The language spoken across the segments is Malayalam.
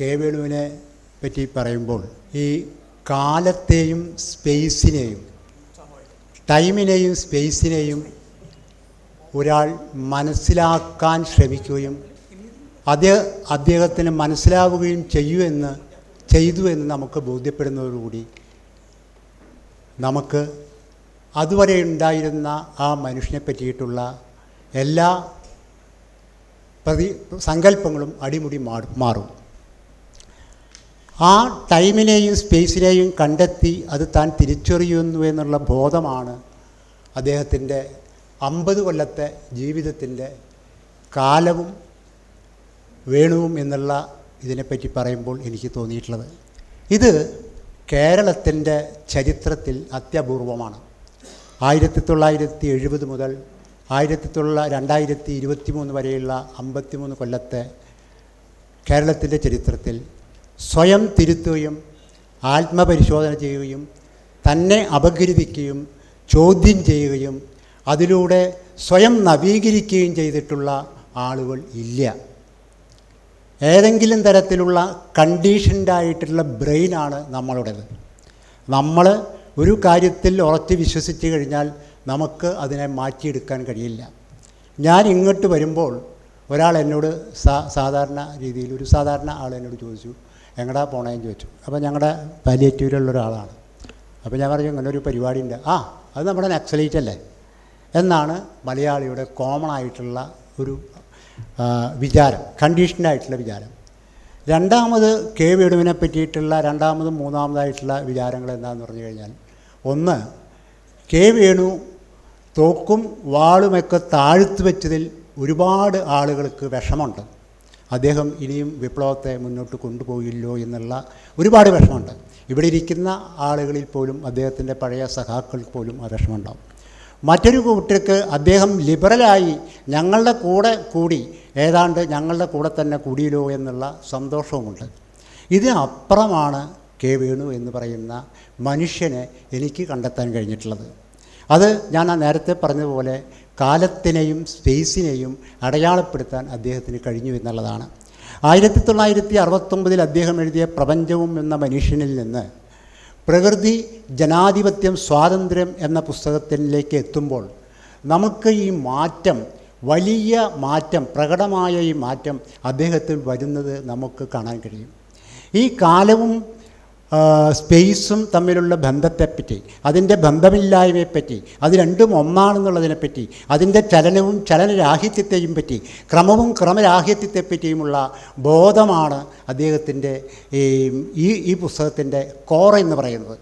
കെ വേണുവിനെ പറ്റി പറയുമ്പോൾ ഈ കാലത്തെയും സ്പേസിനെയും ടൈമിനെയും സ്പേസിനെയും ഒരാൾ മനസ്സിലാക്കാൻ ശ്രമിക്കുകയും അത് അദ്ദേഹത്തിന് മനസ്സിലാവുകയും ചെയ്യൂ എന്ന് ചെയ്തു എന്ന് നമുക്ക് ബോധ്യപ്പെടുന്നതോടുകൂടി നമുക്ക് അതുവരെ ഉണ്ടായിരുന്ന ആ മനുഷ്യനെ പറ്റിയിട്ടുള്ള എല്ലാ പ്രതി സങ്കല്പങ്ങളും അടിമുടി മാറും. ആ ടൈമിനെയും സ്പേസിനെയും കണ്ടെത്തി അത് താൻ തിരിച്ചറിയുന്നു എന്നുള്ള ബോധമാണ് അദ്ദേഹത്തിന്റെ അമ്പത് കൊല്ലത്തെ ജീവിതത്തിന്റെ കാലവും വേണുവും എന്നുള്ള ഇതിനെപ്പറ്റി പറയുമ്പോൾ എനിക്ക് തോന്നിയിട്ടുള്ളത്. ഇത് കേരളത്തിന്റെ ചരിത്രത്തിൽ അത്യപൂർവമാണ്. ആയിരത്തി തൊള്ളായിരത്തി എഴുപത് മുതൽ ആയിരത്തി തൊള്ള രണ്ടായിരത്തി ഇരുപത്തി മൂന്ന് വരെയുള്ള അമ്പത്തിമൂന്ന് കൊല്ലത്തെ കേരളത്തിന്റെ ചരിത്രത്തിൽ സ്വയം തിരുത്തുകയും ആത്മപരിശോധന ചെയ്യുകയും തന്നെ അപഗ്രഥിക്കുകയും ചോദ്യം ചെയ്യുകയും അതിലൂടെ സ്വയം നവീകരിക്കുകയും ചെയ്തിട്ടുള്ള ആളുകൾ ഇല്ല. ഏതെങ്കിലും തരത്തിലുള്ള കണ്ടീഷൻഡായിട്ടുള്ള ബ്രെയിനാണ് നമ്മളുടേത്. നമ്മൾ ഒരു കാര്യത്തിൽ ഉറച്ച് വിശ്വസിച്ച് കഴിഞ്ഞാൽ നമുക്ക് അതിനെ മാറ്റിയെടുക്കാൻ കഴിയില്ല. ഞാൻ ഇങ്ങോട്ട് വരുമ്പോൾ ഒരാൾ എന്നോട് സാധാരണ രീതിയിൽ ഒരു സാധാരണ ആൾ എന്നോട് ചോദിച്ചു എങ്ങടാ പോണേന്ന് ചോദിച്ചു. അപ്പോൾ ഞങ്ങളുടെ പാലിയേറ്റീവിലുള്ള ഒരാളാണ്. അപ്പോൾ ഞാൻ പറഞ്ഞു ഇങ്ങനെ ഒരു പരിപാടി ഉണ്ട് ആ അത് നമ്മുടെ നക്സലൈറ്റ് അല്ലേ? എന്നാണ് മലയാളിയുടെ കോമൺ ആയിട്ടുള്ള ഒരു വിചാരം കണ്ടീഷനായിട്ടുള്ള വിചാരം. രണ്ടാമത് കെ വേണുവിനെ പറ്റിയിട്ടുള്ള രണ്ടാമതും മൂന്നാമതായിട്ടുള്ള വിചാരങ്ങൾ എന്താണെന്ന് പറഞ്ഞു കഴിഞ്ഞാൽ ഒന്ന് കെ വേണു തോക്കും വാളുമൊക്കെ താഴ്ത്തു വെച്ചതിൽ ഒരുപാട് ആളുകൾക്ക് വിഷമമുണ്ട്. അദ്ദേഹം ഇനിയും വിപ്ലവത്തെ മുന്നോട്ട് കൊണ്ടുപോയില്ലോ എന്നുള്ള ഒരുപാട് വിഷമമുണ്ട്. ഇവിടെ ഇരിക്കുന്ന ആളുകളിൽ പോലും അദ്ദേഹത്തിന്റെ പഴയ സഖാക്കൾക്ക് പോലും ആ വിഷമമുണ്ടാവും. മറ്റൊരു കൂട്ടർക്ക് അദ്ദേഹം ലിബറലായി ഞങ്ങളുടെ കൂടെ കൂടി ഏതാണ്ട് ഞങ്ങളുടെ കൂടെ തന്നെ കൂടിയല്ലോ എന്നുള്ള സന്തോഷവുമുണ്ട്. ഇതിനപ്പുറമാണ് കെ വേണു എന്ന് പറയുന്ന മനുഷ്യനെ എനിക്ക് കണ്ടെത്താൻ കഴിഞ്ഞിട്ടുള്ളത്. അത് ഞാൻ ആ നേരത്തെ പറഞ്ഞതുപോലെ കാലത്തിനെയും സ്പേസിനെയും അടയാളപ്പെടുത്താൻ അദ്ദേഹത്തിന് കഴിഞ്ഞു എന്നുള്ളതാണ്. ആയിരത്തി തൊള്ളായിരത്തി അറുപത്തൊമ്പതിൽ അദ്ദേഹം എഴുതിയ പ്രപഞ്ചവും എന്ന മനുഷ്യനിൽ നിന്ന് പ്രകൃതി ജനാധിപത്യം സ്വാതന്ത്ര്യം എന്ന പുസ്തകത്തിലേക്ക് എത്തുമ്പോൾ നമുക്ക് ഈ മാറ്റം വലിയ മാറ്റം പ്രകടമായ ഈ മാറ്റം അദ്ദേഹത്തിൽ വരുന്നത് നമുക്ക് കാണാൻ കഴിയും. ഈ കാലവും സ്പേസും തമ്മിലുള്ള ബന്ധത്തെപ്പറ്റി അതിന്റെ ബന്ധമില്ലായ്മയെപ്പറ്റി അത് രണ്ടും ഒന്നാണെന്നുള്ളതിനെപ്പറ്റി അതിന്റെ ചലനവും ചലനരാഹിത്യത്തെയും പറ്റി ക്രമവും ക്രമരാഹിത്യത്തെപ്പറ്റിയുമുള്ള ബോധമാണ് അദ്ദേഹത്തിന്റെ ഈ ഈ പുസ്തകത്തിന്റെ കോർ എന്ന് പറയുന്നത്.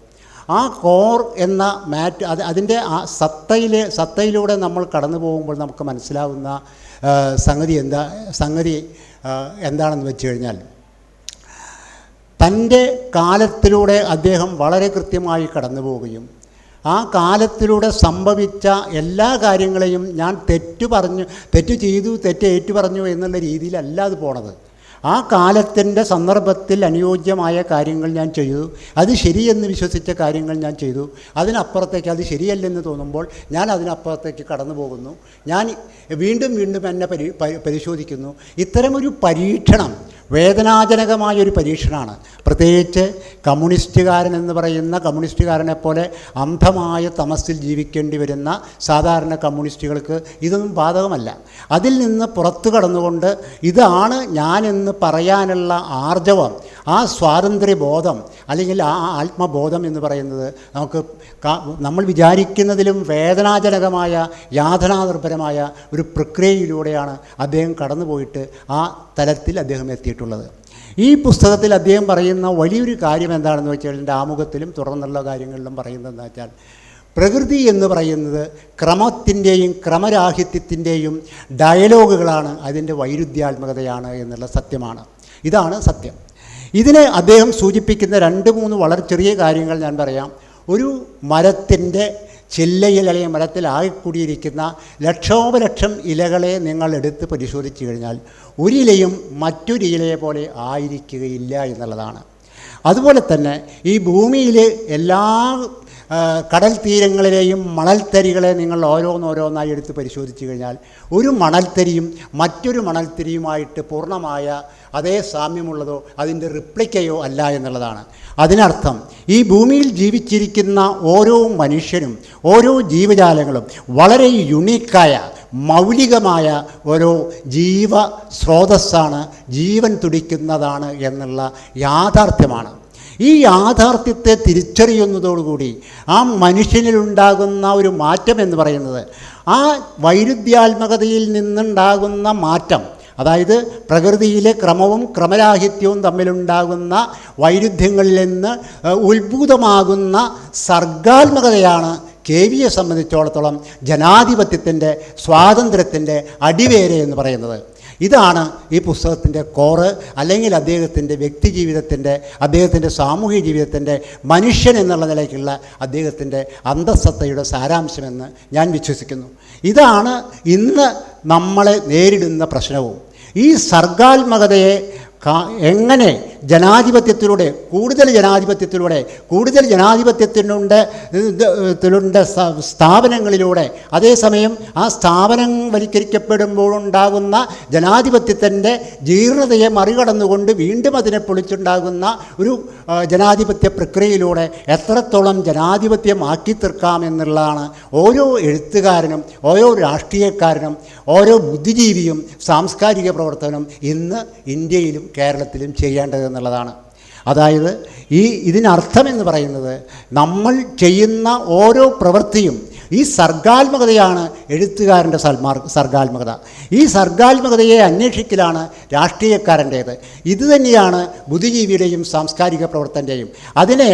ആ കോർ എന്ന മാറ്റ് അത് അതിന്റെ ആ സത്തയിലെ സത്തയിലൂടെ നമ്മൾ കടന്നു പോകുമ്പോൾ നമുക്ക് മനസ്സിലാവുന്ന സംഗതി എന്താ സംഗതി എന്താണെന്ന് വെച്ച് കഴിഞ്ഞാൽ തന്റെ കാലത്തിലൂടെ അദ്ദേഹം വളരെ കൃത്യമായി കടന്നു പോവുകയും ആ കാലത്തിലൂടെ സംഭവിച്ച എല്ലാ കാര്യങ്ങളെയും ഞാൻ തെറ്റു പറഞ്ഞു തെറ്റ് ചെയ്തു തെറ്റ് ഏറ്റു പറഞ്ഞു എന്നുള്ള രീതിയിലല്ല അത് പോണത്. ആ കാലത്തിന്റെ സന്ദർഭത്തിൽ അനുയോജ്യമായ കാര്യങ്ങൾ ഞാൻ ചെയ്തു. അത് ശരിയെന്ന് വിശ്വസിച്ച കാര്യങ്ങൾ ഞാൻ ചെയ്തു. അതിനപ്പുറത്തേക്ക് അത് ശരിയല്ലെന്ന് തോന്നുമ്പോൾ ഞാൻ അതിനപ്പുറത്തേക്ക് കടന്നു പോകുന്നു ഞാൻ വീണ്ടും വീണ്ടും എന്നെ പരി പരി- പരിശോധിക്കുന്നു. ഇത്തരമൊരു പരീക്ഷണം വേദനാജനകമായൊരു പരീക്ഷണമാണ് പ്രത്യേകിച്ച് കമ്മ്യൂണിസ്റ്റുകാരൻ എന്ന് പറയുന്ന കമ്മ്യൂണിസ്റ്റുകാരനെ പോലെ അന്ധമായ തമസിൽ ജീവിക്കേണ്ടി വരുന്ന സാധാരണ കമ്മ്യൂണിസ്റ്റുകൾക്ക് ഇതൊന്നും ബാധകമല്ല. അതിൽ നിന്ന് പുറത്തു കടന്നുകൊണ്ട് ഇതാണ് ഞാനെന്ന് പറയാനുള്ള ആർജവം. ആ സ്വാതന്ത്ര്യബോധം അല്ലെങ്കിൽ ആ ആത്മബോധം എന്ന് പറയുന്നത് നമുക്ക് നമ്മൾ വിചാരിക്കുന്നതിലും വേദനാജനകമായ യാതനാനിർഭരമായ ഒരു പ്രക്രിയയിലൂടെയാണ് അദ്ദേഹം കടന്നുപോയിട്ട് ആ തലത്തിൽ അദ്ദേഹം എത്തിയിട്ടുള്ളത്. ഈ പുസ്തകത്തിൽ അദ്ദേഹം പറയുന്ന വലിയൊരു കാര്യം എന്താണെന്ന് വെച്ചാൽ എന്റെ ആമുഖത്തിലും തുടർന്നുള്ള കാര്യങ്ങളിലും പറയുന്നതെന്ന് വെച്ചാൽ പ്രകൃതി എന്ന് പറയുന്നത് ക്രമത്തിന്റെയും ക്രമരാഹിത്യത്തിന്റെയും ഡയലോഗുകളാണ് അതിന്റെ വൈരുദ്ധ്യാത്മകതയാണ് എന്നുള്ള സത്യമാണ്. ഇതാണ് സത്യം. ഇതിന് അദ്ദേഹം സൂചിപ്പിക്കുന്ന രണ്ട് മൂന്ന് വളരെ ചെറിയ കാര്യങ്ങൾ ഞാൻ പറയാം. ഒരു മരത്തിന്റെ ചില്ലയിൽ അല്ലെങ്കിൽ മരത്തിൽ ആയിക്കൂടിയിരിക്കുന്ന ലക്ഷോപലക്ഷം ഇലകളെ നിങ്ങൾ എടുത്ത് പരിശോധിച്ചു കഴിഞ്ഞാൽ ഒരിലയും മറ്റൊരു ഇലയെ പോലെ ആയിരിക്കുകയില്ല എന്നുള്ളതാണ്. അതുപോലെ തന്നെ ഈ ഭൂമിയിൽ എല്ലാ കടൽ തീരങ്ങളിലെയും മണൽത്തരികളെ നിങ്ങൾ ഓരോന്നോരോന്നായി എടുത്ത് പരിശോധിച്ചു കഴിഞ്ഞാൽ ഒരു മണൽത്തരിയും മറ്റൊരു മണൽത്തരിയുമായിട്ട് പൂർണമായ അതേ സാമ്യമുള്ളതോ അതിന്റെ റിപ്ലിക്കയോ അല്ല എന്നുള്ളതാണ്. അതിനർത്ഥം ഈ ഭൂമിയിൽ ജീവിച്ചിരിക്കുന്ന ഓരോ മനുഷ്യനും ഓരോ ജീവജാലങ്ങളും വളരെ യുണീക്കായ മൗലികമായ ഓരോ ജീവ സ്രോതസ്സാണ് ജീവൻ തുടിക്കുന്നതാണ് എന്നുള്ള യാഥാർത്ഥ്യമാണ്. ഈ യാഥാർത്ഥ്യത്തെ തിരിച്ചറിയുന്നതോടുകൂടി ആ മനുഷ്യനിലുണ്ടാകുന്ന ഒരു മാറ്റം എന്ന് പറയുന്നത് ആ വൈരുദ്ധ്യാത്മകതയിൽ നിന്നുണ്ടാകുന്ന മാറ്റം അതായത് പ്രകൃതിയിലെ ക്രമവും ക്രമരാഹിത്യവും തമ്മിലുണ്ടാകുന്ന വൈരുദ്ധ്യങ്ങളിൽ നിന്ന് ഉത്ഭൂതമാകുന്ന സർഗാത്മകതയാണ് കെ വിയെ സംബന്ധിച്ചിടത്തോളം ജനാധിപത്യത്തിന്റെ സ്വാതന്ത്ര്യത്തിന്റെ അടിവേര് എന്ന് പറയുന്നത്. ഇതാണ് ഈ പുസ്തകത്തിന്റെ കോറ് അല്ലെങ്കിൽ അദ്ദേഹത്തിന്റെ വ്യക്തി ജീവിതത്തിന്റെ അദ്ദേഹത്തിന്റെ സാമൂഹ്യ ജീവിതത്തിന്റെ മനുഷ്യൻ എന്നുള്ള നിലയ്ക്കുള്ള അദ്ദേഹത്തിന്റെ അന്തസ്സത്തയുടെ സാരാംശമെന്ന് ഞാൻ വിശ്വസിക്കുന്നു. ഇതാണ് ഇന്ന് നമ്മളെ നേരിടുന്ന പ്രശ്നവും. ഈ സർഗാത്മകതയെ എങ്ങനെ ജനാധിപത്യത്തിലൂടെ കൂടുതൽ ജനാധിപത്യത്തിലൂടെ കൂടുതൽ ജനാധിപത്യത്തിനുണ്ട് ത്തിലുണ്ട് സ്ഥാപനങ്ങളിലൂടെ. അതേസമയം ആ സ്ഥാപനം വൽക്കരിക്കപ്പെടുമ്പോഴുണ്ടാകുന്ന ജനാധിപത്യത്തിന്റെ ജീർണതയെ മറികടന്നുകൊണ്ട് വീണ്ടും അതിനെ പൊളിച്ചുണ്ടാകുന്ന ഒരു ജനാധിപത്യ പ്രക്രിയയിലൂടെ എത്രത്തോളം ജനാധിപത്യമാക്കി തീർക്കാം എന്നുള്ളതാണ് ഓരോ എഴുത്തുകാരനും ഓരോ രാഷ്ട്രീയക്കാരനും ഓരോ ബുദ്ധിജീവിയും സാംസ്കാരിക പ്രവർത്തനം ഇന്ന് ഇന്ത്യയിലും കേരളത്തിലും ചെയ്യേണ്ടത് എന്നുള്ളതാണ്. അതായത് ഈ ഇതിനർത്ഥമെന്ന് പറയുന്നത് നമ്മൾ ചെയ്യുന്ന ഓരോ പ്രവൃത്തിയും ഈ സർഗാത്മകതയാണ് എഴുത്തുകാരന്റെ സൽമാർ സർഗാത്മകത. ഈ സർഗാത്മകതയെ അന്വേഷിക്കലാണ് രാഷ്ട്രീയക്കാരന്റേത്. ഇതുതന്നെയാണ് ബുദ്ധിജീവിയുടെയും സാംസ്കാരിക പ്രവർത്തന്റെയും അതിനെ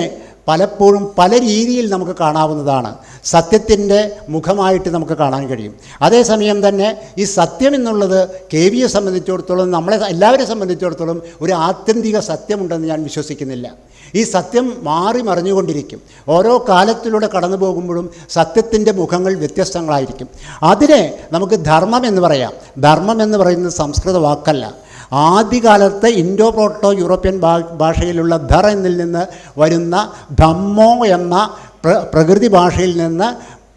പലപ്പോഴും പല രീതിയിൽ നമുക്ക് കാണാവുന്നതാണ്. സത്യത്തിന്റെ മുഖമായിട്ട് നമുക്ക് കാണാൻ കഴിയും. അതേസമയം തന്നെ ഈ സത്യം എന്നുള്ളത് കെ വിയെ സംബന്ധിച്ചിടത്തോളം നമ്മളെ എല്ലാവരെ സംബന്ധിച്ചിടത്തോളം ഒരു ആത്യന്തിക സത്യമുണ്ടെന്ന് ഞാൻ വിശ്വസിക്കുന്നില്ല. ഈ സത്യം മാറി മറിഞ്ഞുകൊണ്ടിരിക്കും. ഓരോ കാലത്തിലൂടെ കടന്നു പോകുമ്പോഴും സത്യത്തിന്റെ മുഖങ്ങൾ വ്യത്യസ്തങ്ങളായിരിക്കും. അതിനെ നമുക്ക് ധർമ്മം എന്ന് പറയാം. ധർമ്മം എന്ന് പറയുന്നത് സംസ്കൃത വാക്കല്ല. ആദ്യകാലത്ത് ഇൻഡോ പ്രോട്ടോ യൂറോപ്യൻ ഭാഷയിലുള്ള ധർ എന്നിൽ നിന്ന് വരുന്ന ധമ്മോ എന്ന പ്ര പ്രകൃതി ഭാഷയിൽ നിന്ന്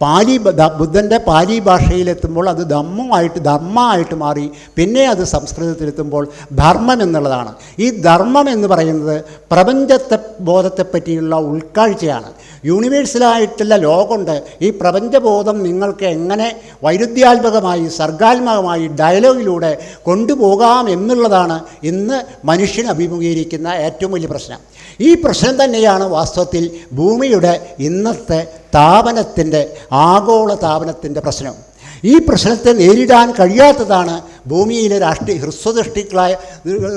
പാലി ബുദ്ധന്റെ പാലി ഭാഷയിലെത്തുമ്പോൾ അത് ധമ്മമായിട്ട് ധർമ്മമായിട്ട് മാറി പിന്നെ അത് സംസ്കൃതത്തിലെത്തുമ്പോൾ ധർമ്മം എന്നുള്ളതാണ്. ഈ ധർമ്മം എന്ന് പറയുന്നത് പ്രപഞ്ചത്തെ ബോധത്തെപ്പറ്റിയുള്ള ഉൾക്കാഴ്ചയാണ്. യൂണിവേഴ്സലായിട്ടുള്ള ലോകമുണ്ട്. ഈ പ്രപഞ്ചബോധം നിങ്ങൾക്ക് എങ്ങനെ വൈരുദ്ധ്യാത്മകമായി സർഗാത്മകമായി ഡയലോഗിലൂടെ കൊണ്ടുപോകാം എന്നുള്ളതാണ് ഇന്ന് മനുഷ്യൻ അഭിമുഖീകരിക്കുന്ന ഏറ്റവും വലിയ പ്രശ്നം. ഈ പ്രശ്നം തന്നെയാണ് വാസ്തവത്തിൽ ഭൂമിയുടെ ഇന്നത്തെ താപനത്തിന്റെ ആഗോള താപനത്തിന്റെ പ്രശ്നം. ഈ പ്രശ്നത്തെ നേരിടാൻ കഴിയാത്തതാണ് ഭൂമിയിലെ രാഷ്ട്രീയ ഹ്രസ്വദൃഷ്ടികളായ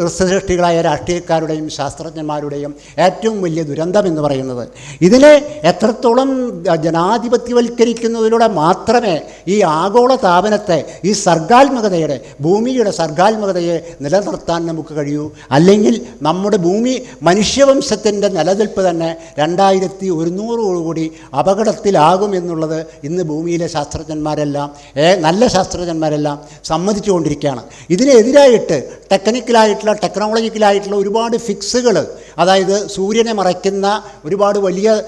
ഹ്രസ്വദൃഷ്ടികളായ രാഷ്ട്രീയക്കാരുടെയും ശാസ്ത്രജ്ഞന്മാരുടെയും ഏറ്റവും വലിയ ദുരന്തം എന്ന് പറയുന്നത്. ഇതിനെ എത്രത്തോളം ജനാധിപത്യവൽക്കരിക്കുന്നതിലൂടെ മാത്രമേ ഈ ആഗോള താപനത്തെ ഈ സർഗാത്മകതയുടെ ഭൂമിയുടെ സർഗാത്മകതയെ നിലനിർത്താൻ നമുക്ക് കഴിയൂ. അല്ലെങ്കിൽ നമ്മുടെ ഭൂമി മനുഷ്യവംശത്തിന്റെ നിലനിൽപ്പ് തന്നെ രണ്ടായിരത്തി ഒരുന്നൂറോടുകൂടി അപകടത്തിലാകും എന്നുള്ളത് ഇന്ന് ഭൂമിയിലെ ശാസ്ത്രജ്ഞന്മാരെല്ലാം നല്ല ശാസ്ത്രജ്ഞന്മാരെല്ലാം സമ്മതിച്ചുകൊണ്ടിരിക്കുകയാണ്. ഇതിനെതിരായിട്ട് ടെക്നിക്കലായിട്ടുള്ള ടെക്നോളജിക്കലായിട്ടുള്ള ഒരുപാട് ഫിക്സുകൾ അതായത് സൂര്യനെ മറയ്ക്കുന്ന ഒരുപാട് വലിയ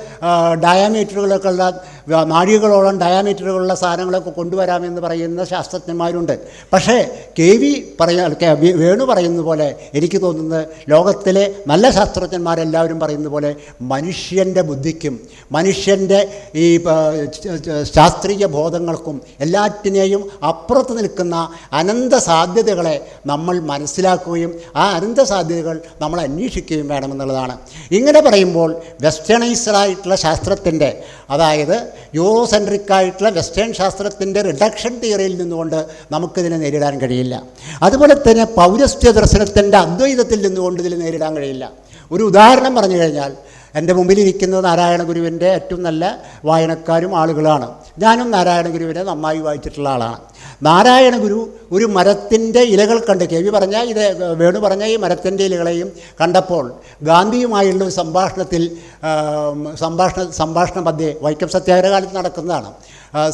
ഡയാമീറ്ററുകളൊക്കെ ഉള്ള വ- നാഴികകളോളം ഡയാമീറ്ററുകളുള്ള സാധനങ്ങളൊക്കെ കൊണ്ടുവരാമെന്ന് പറയുന്ന ശാസ്ത്രജ്ഞന്മാരുണ്ട്. പക്ഷേ കെ വി പറയാ കെ- വേണു പറയുന്ന പോലെ എനിക്ക് തോന്നുന്നത് ലോകത്തിലെ നല്ല ശാസ്ത്രജ്ഞന്മാരെല്ലാവരും പറയുന്ന പോലെ മനുഷ്യന്റെ ബുദ്ധിക്കും മനുഷ്യന്റെ ഈ ശാസ്ത്രീയ ബോധങ്ങൾക്കും എല്ലാറ്റിനെയും അപ്പുറത്ത് നിൽക്കുന്ന അനന്ത സാധ്യതകളെ നമ്മൾ മനസ്സിലാക്കുകയും ആ അനന്ത സാധ്യതകൾ നമ്മൾ അന്വേഷിക്കുകയും വേണമെന്നുള്ളതാണ്. ഇങ്ങനെ പറയുമ്പോൾ വെസ്റ്റേണൈസ്ഡായിട്ടുള്ള ശാസ്ത്രത്തിന്റെ അതായത് യൂറോസെൻട്രിക് ആയിട്ടുള്ള വെസ്റ്റേൺ ശാസ്ത്രത്തിന്റെ റിഡക്ഷൻ തിയറിയിൽ നിന്നുകൊണ്ട് നമുക്കിതിനെ നേരിടാൻ കഴിയില്ല. അതുപോലെ തന്നെ പൗരസ്ത്യ ദർശനത്തിന്റെ അദ്വൈതത്തിൽ നിന്നുകൊണ്ട് ഇതിൽ നേരിടാൻ കഴിയില്ല. ഒരു ഉദാഹരണം പറഞ്ഞു കഴിഞ്ഞാൽ എന്റെ മുമ്പിലിരിക്കുന്നത് നാരായണ ഗുരുവിന്റെ ഏറ്റവും നല്ല വായനക്കാരും ആളുകളാണ്. ഞാനും നാരായണ ഗുരുവിനെ നന്നായി വായിച്ചിട്ടുള്ള ആളാണ്. നാരായണ ഗുരു ഒരു മരത്തിന്റെ ഇലകൾ കണ്ട് കെ വി പറഞ്ഞ ഇത് വേണു പറഞ്ഞ ഈ മരത്തിന്റെ ഇലകളെയും കണ്ടപ്പോൾ ഗാന്ധിയുമായുള്ള ഒരു സംഭാഷണത്തിൽ സംഭാഷണ സംഭാഷണ മധ്യേ വൈക്കം സത്യാഗ്രഹ കാലത്ത് നടക്കുന്നതാണ്.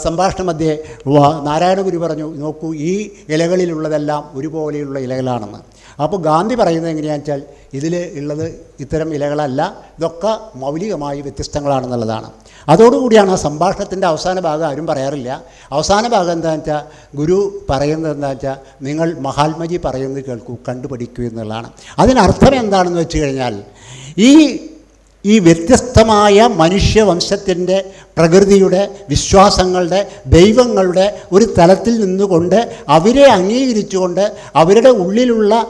സംഭാഷണ മധ്യേ നാരായണ ഗുരു പറഞ്ഞു നോക്കൂ ഈ ഇലകളിലുള്ളതെല്ലാം ഒരുപോലെയുള്ള ഇലകളാണെന്ന്. അപ്പോൾ ഗാന്ധി പറയുന്നത് എങ്ങനെയാണെന്ന് വെച്ചാൽ ഇതിൽ ഉള്ളത് ഇത്തരം ഇലകളല്ല ഇതൊക്കെ മൗലികമായി വ്യത്യസ്തങ്ങളാണെന്നുള്ളതാണ്. അതോടുകൂടിയാണ് ആ സംഭാഷണത്തിന്റെ അവസാന ഭാഗം ആരും പറയാറില്ല. അവസാന ഭാഗം എന്താണെന്ന് വെച്ചാൽ ഗുരു പറയുന്നത് എന്താണെന്ന് വെച്ചാൽ നിങ്ങൾ മഹാത്മജി പറയുന്നത് കേൾക്കൂ കണ്ടുപഠിക്കൂ എന്നുള്ളതാണ്. അതിനർത്ഥം എന്താണെന്ന് വെച്ച് കഴിഞ്ഞാൽ ഈ ഈ വ്യത്യസ്തമായ മനുഷ്യവംശത്തിന്റെ പ്രകൃതിയുടെ വിശ്വാസങ്ങളുടെ ദൈവങ്ങളുടെ ഒരു തലത്തിൽ നിന്നുകൊണ്ട് അവരെ അംഗീകരിച്ചുകൊണ്ട് അവരുടെ ഉള്ളിലുള്ള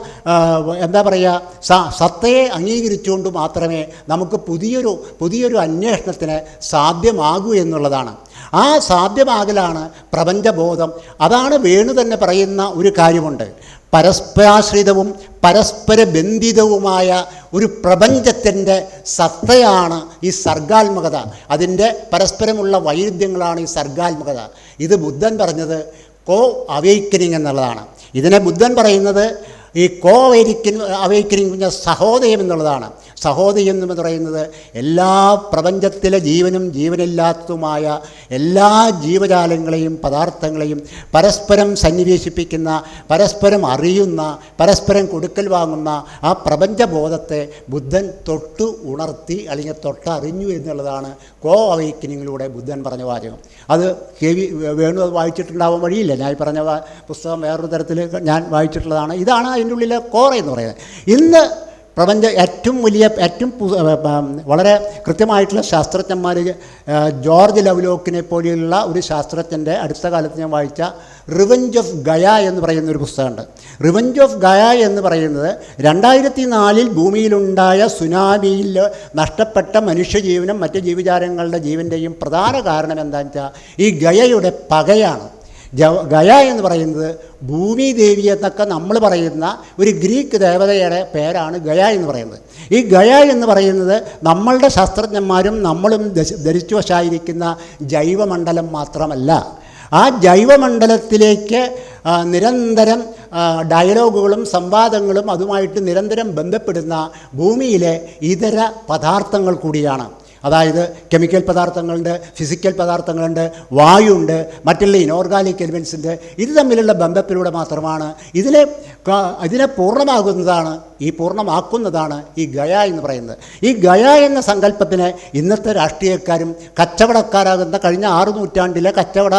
എന്താ പറയുക സ സത്തയെ അംഗീകരിച്ചുകൊണ്ട് മാത്രമേ നമുക്ക് പുതിയൊരു പുതിയൊരു അന്വേഷണത്തിന് സാധ്യമാകൂ എന്നുള്ളതാണ്. ആ സാധ്യമാകലാണ് പ്രപഞ്ചബോധം. അതാണ് വേണു തന്നെ പറയുന്ന ഒരു കാര്യമുണ്ട്. പരസ്പരാശ്രിതവും പരസ്പര ബന്ധിതവുമായ ഒരു പ്രപഞ്ചത്തിന്റെ സത്തയാണ് ഈ സർഗാത്മകത. അതിന്റെ പരസ്പരമുള്ള വൈരുദ്ധ്യങ്ങളാണ് ഈ സർഗാത്മകത. ഇത് ബുദ്ധൻ പറഞ്ഞത് കോ അവേക്കനിങ് എന്നുള്ളതാണ്. ഇതിനെ ബുദ്ധൻ പറയുന്നത് ഈ കോ അവൈരിക്കൻ അവൈക്കനിങ് സഹോദയം എന്നുള്ളതാണ്. സഹോദയം എന്ന് പറയുന്നത് എല്ലാ പ്രപഞ്ചത്തിലെ ജീവനും ജീവനില്ലാത്തതുമായ എല്ലാ ജീവജാലങ്ങളെയും പദാർത്ഥങ്ങളെയും പരസ്പരം സന്നിവേശിപ്പിക്കുന്ന പരസ്പരം അറിയുന്ന പരസ്പരം കൊടുക്കൽ വാങ്ങുന്ന ആ പ്രപഞ്ചബോധത്തെ ബുദ്ധൻ തൊട്ട് ഉണർത്തി അല്ലെങ്കിൽ തൊട്ടറിഞ്ഞു എന്നുള്ളതാണ് കോ അവൈക്കനിങ്ങിലൂടെ ബുദ്ധൻ പറഞ്ഞ വാചകം. അത് കെ വി വേണു അത് വായിച്ചിട്ടുണ്ടാവാൻ വഴിയില്ല. ഞാൻ പറഞ്ഞ പുസ്തകം വേറൊരു തരത്തിൽ ഞാൻ വായിച്ചിട്ടുള്ളതാണ്. ഇതാണ് അതിന്റെ ഉള്ളിലെ കോറ എന്ന് പറയുന്നത്. ഇന്ന് പ്രപഞ്ച ഏറ്റവും വലിയ ഏറ്റവും വളരെ കൃത്യമായിട്ടുള്ള ശാസ്ത്രജ്ഞന്മാർ ജോർജ് ലവ്ലോക്കിനെ പോലെയുള്ള ഒരു ശാസ്ത്രജ്ഞന്റെ അടുത്ത കാലത്ത് ഞാൻ വായിച്ച റിവഞ്ച് ഓഫ് ഗയ എന്ന് പറയുന്ന ഒരു പുസ്തകമുണ്ട്. റിവഞ്ച് ഓഫ് ഗയ എന്ന് പറയുന്നത് രണ്ടായിരത്തി നാലിൽ ഭൂമിയിലുണ്ടായ സുനാമിയിൽ നഷ്ടപ്പെട്ട മനുഷ്യജീവനും മറ്റ് ജീവജാലങ്ങളുടെ ജീവന്റെയും പ്രധാന കാരണം എന്താണെന്ന് വെച്ചാൽ ഈ ഗയയുടെ പകയാണ്. ഗയ എന്ന് പറയുന്നത് ഭൂമി ദേവി എന്നൊക്കെ നമ്മൾ പറയുന്ന ഒരു ഗ്രീക്ക് ദേവതയുടെ പേരാണ് ഗയ എന്ന് പറയുന്നത്. ഈ ഗയ എന്ന് പറയുന്നത് നമ്മളുടെ ശാസ്ത്രജ്ഞന്മാരും നമ്മളും ധരിച്ചു വശായിരിക്കുന്ന ജൈവമണ്ഡലം മാത്രമല്ല. ആ ജൈവമണ്ഡലത്തിലേക്ക് നിരന്തരം ഡയലോഗുകളും സംവാദങ്ങളും അതുമായിട്ട് നിരന്തരം ബന്ധപ്പെടുന്ന ഭൂമിയിലെ ഇതര പദാർത്ഥങ്ങൾ കൂടിയാണ്. അതായത് കെമിക്കൽ പദാർത്ഥങ്ങളുണ്ട് ഫിസിക്കൽ പദാർത്ഥങ്ങളുണ്ട് വായുണ്ട് മറ്റുള്ള ഇനോർഗാനിക് ഉണ്ട്. ഇത് തമ്മിലുള്ള ബന്ധത്തിലൂടെ മാത്രമാണ് ഇതിനെ ഇതിനെ പൂർണമാകുന്നതാണ് ഈ പൂർണമാക്കുന്നതാണ് ഈ ഗയ എന്ന് പറയുന്നത്. ഈ ഗയ എന്ന സങ്കല്പത്തിന് ഇന്നത്തെ രാഷ്ട്രീയക്കാരും കച്ചവടക്കാരാകുന്ന കഴിഞ്ഞ ആറ് നൂറ്റാണ്ടിലെ കച്ചവട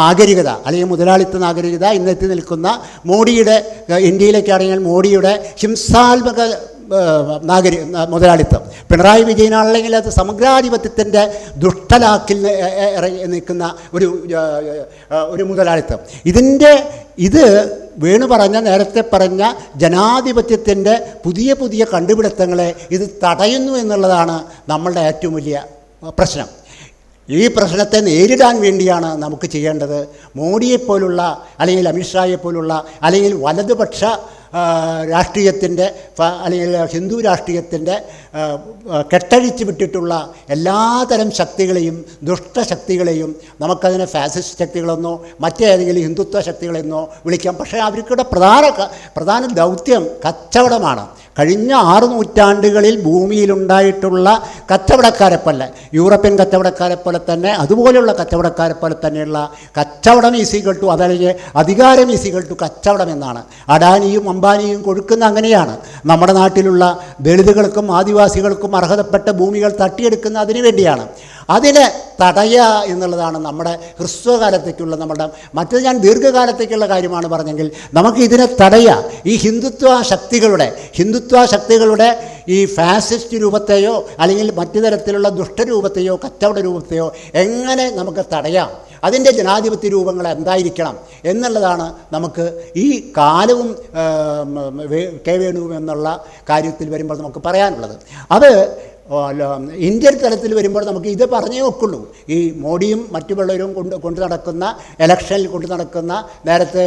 നാഗരികത അല്ലെങ്കിൽ മുതലാളിത്ത നാഗരികത ഇന്നെത്തി നിൽക്കുന്ന മോഡിയുടെ ഇന്ത്യയിലേക്ക് ഇന്ത്യയിലേക്കാണെങ്കിൽ മോഡിയുടെ ഹിംസാത്മക നാഗരി മുതലാളിത്തം. പിണറായി വിജയനാണെങ്കിൽ അത് സമഗ്രാധിപത്യത്തിന്റെ ദുഷ്ടലാക്കിൽ ഇറങ്ങി നിൽക്കുന്ന ഒരു ഒരു മുതലാളിത്തം. ഇതിന്റെ ഇത് വേണു പറഞ്ഞ നേരത്തെ പറഞ്ഞ ജനാധിപത്യത്തിന്റെ പുതിയ പുതിയ കണ്ടുപിടുത്തങ്ങളെ ഇത് തടയുന്നു എന്നുള്ളതാണ് നമ്മളുടെ ഏറ്റവും വലിയ പ്രശ്നം. ഈ പ്രശ്നത്തെ നേരിടാൻ വേണ്ടിയാണ് നമുക്ക് ചെയ്യേണ്ടത് മോഡിയെപ്പോലുള്ള അല്ലെങ്കിൽ അമിത്ഷായെപ്പോലുള്ള അല്ലെങ്കിൽ വലതുപക്ഷ രാഷ്ട്രീയത്തിന്റെ അല്ലെങ്കിൽ ഹിന്ദു രാഷ്ട്രീയത്തിന്റെ ആ, വിട്ടിട്ടുള്ള എല്ലാതരം ശക്തികളെയും ദുഷ്ടശക്തികളെയും നമുക്കതിനെ ഫാസിസ്റ്റ് ശക്തികളെന്നോ മറ്റേതെങ്കിലും ഹിന്ദുത്വ ശക്തികളെന്നോ വിളിക്കാം. പക്ഷേ അവർക്കിടെ പ്രധാന പ്രധാന ദൗത്യം കച്ചവടമാണ്. കഴിഞ്ഞ ആറ് നൂറ്റാണ്ടുകളിൽ ഭൂമിയിലുണ്ടായിട്ടുള്ള കച്ചവടക്കാരെ പോലെ യൂറോപ്യൻ കച്ചവടക്കാരെപ്പോലെ തന്നെ അതുപോലെയുള്ള കച്ചവടക്കാരെ പോലെ തന്നെയുള്ള കച്ചവടം ഈസികൾ ടു അതല്ലെങ്കിൽ അധികാരം ഈസികൾ ടു കച്ചവടം എന്നാണ്. അഡാനിയും അംബാനിയും കൊടുക്കുന്ന അങ്ങനെയാണ്. നമ്മുടെ നാട്ടിലുള്ള ദളിതുകൾക്കും ആദിവാസികൾക്കും അർഹതപ്പെട്ട ഭൂമികൾ തട്ടിയെടുക്കുന്ന അതിനു വേണ്ടിയാണ്. അതിനെ തടയുക എന്നുള്ളതാണ് നമ്മുടെ ഹ്രസ്വകാലത്തേക്കുള്ള നമ്മുടെ മറ്റത് ഞാൻ ദീർഘകാലത്തേക്കുള്ള കാര്യമാണ് പറഞ്ഞെങ്കിൽ നമുക്ക് ഇതിനെ തടയുക. ഈ ഹിന്ദുത്വ ശക്തികളുടെ ഹിന്ദുത്വ ശക്തികളുടെ ഈ ഫാസിസ്റ്റ് രൂപത്തെയോ അല്ലെങ്കിൽ മറ്റു തരത്തിലുള്ള ദുഷ്ടരൂപത്തെയോ കച്ചവട രൂപത്തെയോ എങ്ങനെ നമുക്ക് തടയാം? അതിന്റെ ജനാധിപത്യ രൂപങ്ങൾ എന്തായിരിക്കണം എന്നുള്ളതാണ് നമുക്ക് ഈ കാലവും കെ വേണു എന്നുള്ള കാര്യത്തിൽ വരുമ്പോൾ നമുക്ക് പറയാനുള്ളത്. അത് ഇന്ത്യൻ തലത്തിൽ വരുമ്പോൾ നമുക്ക് ഇത് പറഞ്ഞേ ഒക്കുള്ളൂ. ഈ മോഡിയും മറ്റു പിള്ളേരും കൊണ്ട് കൊണ്ടു നടക്കുന്ന ഇലക്ഷനിൽ കൊണ്ടു നടക്കുന്ന നേരത്തെ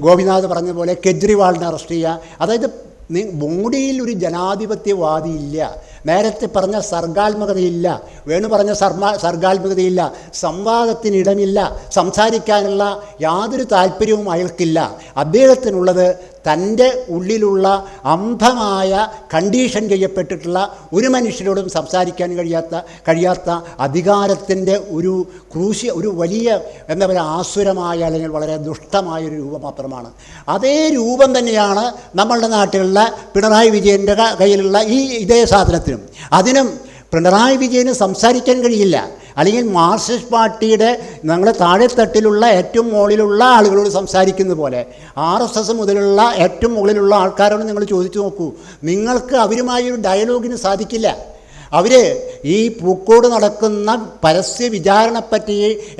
ഗോപിനാഥ് പറഞ്ഞ പോലെ കെജ്രിവാളിനെ അറസ്റ്റ് ചെയ്യുക. അതായത് മോഡിയിൽ ഒരു ജനാധിപത്യവാദി ഇല്ല നേരത്തെ പറഞ്ഞ സർഗാത്മകതയില്ല. വേണു പറഞ്ഞ സർമാ സർഗാത്മകതയില്ല. സംവാദത്തിനിടമില്ല. സംസാരിക്കാനുള്ള യാതൊരു താല്പര്യവും അയാൾക്കില്ല. അദ്ദേഹത്തിനുള്ളത് തന്റെ ഉള്ളിലുള്ള അന്ധമായ കണ്ടീഷൻ ചെയ്യപ്പെട്ടിട്ടുള്ള ഒരു മനുഷ്യരോടും സംസാരിക്കാൻ കഴിയാത്ത കഴിയാത്ത അധികാരത്തിന്റെ ഒരു ക്രൂശി ഒരു വലിയ എന്താ പറയുക ആസുരമായ അല്ലെങ്കിൽ വളരെ ദുഷ്ടമായ ഒരു രൂപം മാത്രമാണ് അതേ രൂപം തന്നെയാണ് നമ്മളുടെ നാട്ടിലുള്ള പിണറായി വിജയന്റെ കയ്യിലുള്ള ഈ ഇതേ സാധനത്തിനും. അതിനും പിണറായി വിജയന് സംസാരിക്കാൻ കഴിയില്ല. അല്ലെങ്കിൽ മാർക്സിസ്റ്റ് പാർട്ടിയുടെ ഞങ്ങളുടെ താഴെത്തട്ടിലുള്ള ഏറ്റവും മുകളിലുള്ള ആളുകളോട് സംസാരിക്കുന്ന പോലെ ആർ എസ് എസ് മുതലുള്ള ഏറ്റവും മുകളിലുള്ള ആൾക്കാരോട് നിങ്ങൾ ചോദിച്ചു നോക്കൂ. നിങ്ങൾക്ക് അവരുമായി ഒരു ഡയലോഗിന് സാധിക്കില്ല. അവർ ഈ പൂക്കോട് നടക്കുന്ന പരസ്യ വിചാരണപ്പറ്റി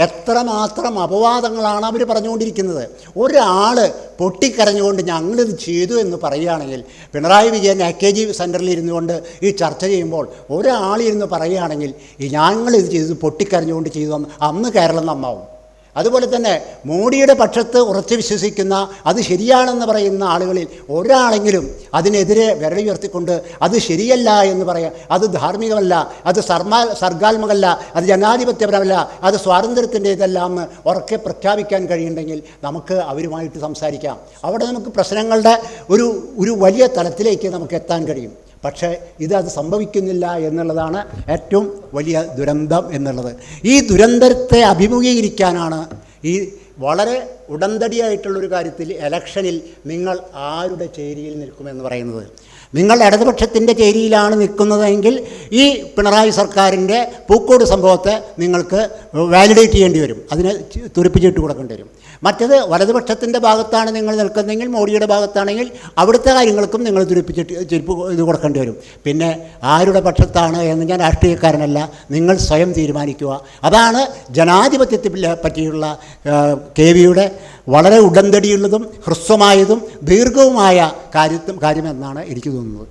എത്രമാത്രം അപവാദങ്ങളാണ് അവർ പറഞ്ഞുകൊണ്ടിരിക്കുന്നത്. ഒരാൾ പൊട്ടിക്കരഞ്ഞുകൊണ്ട് ഞങ്ങളിത് ചെയ്തു എന്ന് പറയുകയാണെങ്കിൽ Pinarayi Vijayan A K G സെന്ററിൽ ഇരുന്നുകൊണ്ട് ഈ ചർച്ച ചെയ്യുമ്പോൾ ഒരാളിരുന്ന് പറയുകയാണെങ്കിൽ ഈ ഞങ്ങളിത് ചെയ്ത് പൊട്ടിക്കരഞ്ഞുകൊണ്ട് ചെയ്തു അന്ന് കേരളം നന്നാവും. അതുപോലെ തന്നെ മോഡിയുടെ പക്ഷത്ത് ഉറച്ചു വിശ്വസിക്കുന്ന അത് ശരിയാണെന്ന് പറയുന്ന ആളുകളിൽ ഒരാളെങ്കിലും അതിനെതിരെ വിരലുയർത്തിക്കൊണ്ട് അത് ശരിയല്ല എന്ന് പറയാം. അത് ധാർമ്മികമല്ല അത് സർമാ സർഗാത്മകമല്ല അത് ജനാധിപത്യപരമല്ല അത് സ്വാതന്ത്ര്യത്തിന്റേതെല്ലാം എന്ന് ഉറക്കെ പ്രഖ്യാപിക്കാൻ കഴിയുണ്ടെങ്കിൽ നമുക്ക് അവരുമായിട്ട് സംസാരിക്കാം. അവിടെ നമുക്ക് പ്രശ്നങ്ങളുടെ ഒരു ഒരു വലിയ തലത്തിലേക്ക് നമുക്ക് എത്താൻ കഴിയും. പക്ഷേ ഇതത് സംഭവിക്കുന്നില്ല എന്നുള്ളതാണ് ഏറ്റവും വലിയ ദുരന്തം എന്നുള്ളത്. ഈ ദുരന്തത്തെ അഭിമുഖീകരിക്കാനാണ് ഈ വളരെ ഉടന്തടിയായിട്ടുള്ളൊരു കാര്യത്തിൽ ഇലക്ഷനിൽ നിങ്ങൾ ആരുടെ ചേരിയിൽ നിൽക്കുമെന്ന് പറയുന്നത്. നിങ്ങൾ ഇടതുപക്ഷത്തിന്റെ ചേരിയിലാണ് നിൽക്കുന്നതെങ്കിൽ ഈ പിണറായി സർക്കാരിന്റെ പൂക്കോട് സംഭവത്തെ നിങ്ങൾക്ക് വാലിഡേറ്റ് ചെയ്യേണ്ടി വരും. അതിനെ തുരുപ്പിച്ചിട്ട് കൊടുക്കേണ്ടി വരും മറ്റത് വലതുപക്ഷത്തിന്റെ ഭാഗത്താണ് നിങ്ങൾ നിൽക്കുന്നതെങ്കിൽ മോഡിയുടെ ഭാഗത്താണെങ്കിൽ അവിടുത്തെ കാര്യങ്ങൾക്കും നിങ്ങൾ തുരുപ്പിച്ചിട്ട് ചെരുപ്പ് ഇത് കൊടുക്കേണ്ടി വരും. പിന്നെ ആരുടെ പക്ഷത്താണ് എന്ന് ഞാൻ രാഷ്ട്രീയക്കാരനല്ല. നിങ്ങൾ സ്വയം തീരുമാനിക്കുക. അതാണ് ജനാധിപത്യത്തെ പറ്റിയുള്ള കെ വിയുടെ വളരെ ഉടന്തടിയുള്ളതും ഹ്രസ്വമായതും ദീർഘവുമായ കാര്യത്തും കാര്യമെന്നാണ് എനിക്ക് തോന്നുന്നത്.